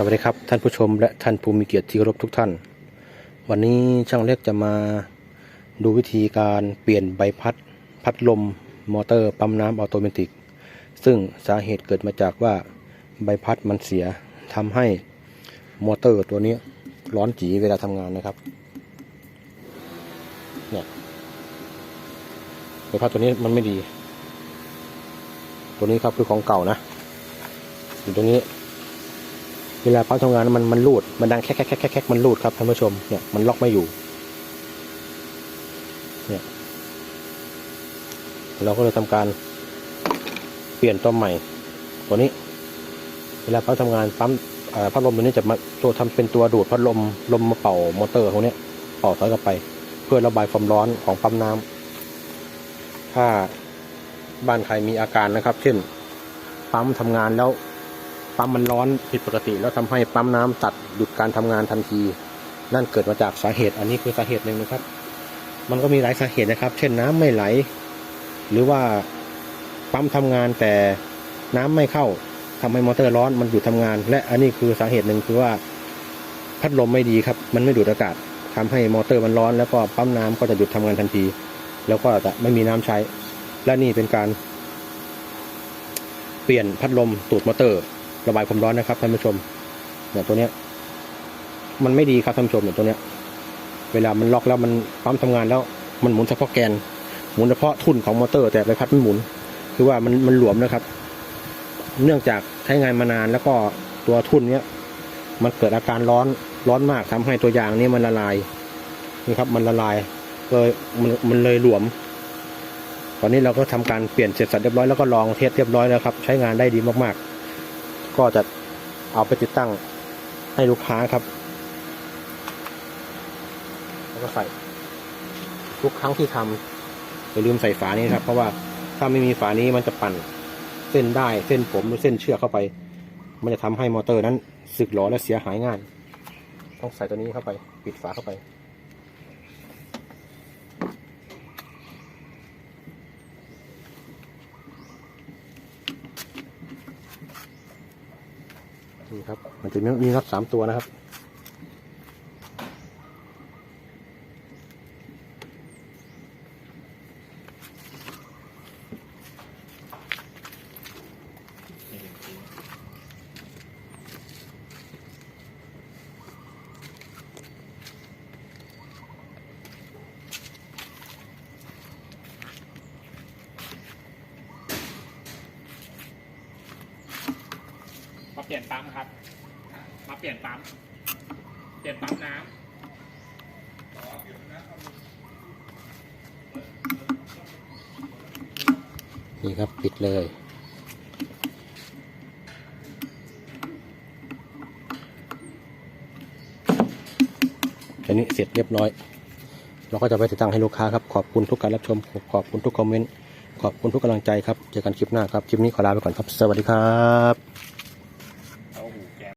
สวัสดีครับท่านผู้ชมและท่านผู้มีเกียรติที่เคารพทุกท่าน วันนี้ช่างเล็กจะมาดูวิธีการเปลี่ยนใบพัดพัดลมมอเตอร์ปั๊มน้ำออโตเมติก ซึ่งสาเหตุเกิดมาจากว่าใบพัดมันเสียทำให้มอเตอร์ตัวนี้ร้อนจีเวลาทำงานนะครับเนี่ยใบพัดตัวนี้มันไม่ดี ตัวนี้ครับคือของเก่านะอยู่ตรงนี้ เวลาปั๊มทำงานมันมันรูด มันดังแคกแคกแคกแคกมันรูดครับท่านผู้ชม เนี่ยมันล็อกไม่อยู่ เนี่ย เราก็เลยทำการเปลี่ยนตัวใหม่ ตัวนี้ เวลาปั๊มทำงานปั๊มพัดลมตัวนี้จะมาตัวทำเป็นตัวดูดพัดลมลมมาเป่ามอเตอร์พวกเนี้เป่าถอยกลับไป เพื่อระบายความร้อนของปั๊มน้ำถ้าบ้านใครมีอาการนะครับ เช่นปั๊มทำงานแล้ว ปั๊มมันร้อนผิดปกติ แล้วทำให้ปั๊มน้ำตัดหยุดการทำงานทันที นั่นเกิดมาจากสาเหตุ อันนี้คือสาเหตุหนึ่งนะครับ มันก็มีหลายสาเหตุนะครับ เช่นน้ำไม่ไหล หรือว่าปั๊มทำงานแต่น้ำไม่เข้าทำให้มอเตอร์ร้อนมันหยุดทำงาน และอันนี้คือสาเหตุหนึ่งคือว่าพัดลมไม่ดีครับ มันไม่ดูดอากาศทำให้มอเตอร์มันร้อน แล้วก็ปั๊มน้ำก็จะหยุดทำงานทันที แล้วก็จะไม่มีน้ำใช้ และนี่เป็นการเปลี่ยนพัดลมตูดมอเตอร์ ระบายความร้อนนะครับท่านผู้ชมเนี่ยตัวเนี้ย มันไม่ดีครับท่านผู้ชมเนี่ยตัวเนี้ย เวลามันล็อกแล้วมันปั๊มทำงานแล้วมันหมุนเฉพาะแกน หมุนเฉพาะทุ่นของมอเตอร์ แต่ใบพัดไม่หมุน คือว่ามันมันหลวมนะครับ เนื่องจากใช้งานมานานแล้วก็ตัวทุ่นเนี้ยมันเกิดอาการร้อนร้อนมากทำให้ตัวยางนี้มันละลายนี่ครับ มันละลายเลยมันมันเลยหลวม ตอนนี้เราก็ทำการเปลี่ยนเสร็จสับเรียบร้อยแล้วก็ลองเทสเรียบร้อยแล้วครับ ใช้งานได้ดีมากๆ ก็จะเอาไปติดตั้งให้ลูกค้าครับ แล้วก็ใส่ทุกครั้งที่ทำอย่าลืมใส่ฝานี้ครับ เพราะว่าถ้าไม่มีฝานี้มันจะปั่นเส้นได้เส้นผมหรือเส้นเชือกเข้าไป มันจะทำให้มอเตอร์นั้นสึกหรอและเสียหายง่าย ต้องใส่ตัวนี้เข้าไป ปิดฝาเข้าไป นี่ครับ มันจะมีมีน็อตสามตัวนะครับ เปลี่ยนปั๊มครับ มาเปลี่ยนปั๊ม เปลี่ยนปั๊มน้ำนี่ครับ ปิดเลยทีนี้เสร็จเรียบร้อย เราก็จะไปติดตั้งให้ลูกค้าครับ ขอบคุณทุกการรับชม ขอบคุณทุกคอมเมนต์ ขอบคุณทุกกำลังใจครับ เจอกันคลิปหน้าครับ คลิปนี้ขอลาไปก่อนครับ สวัสดีครับ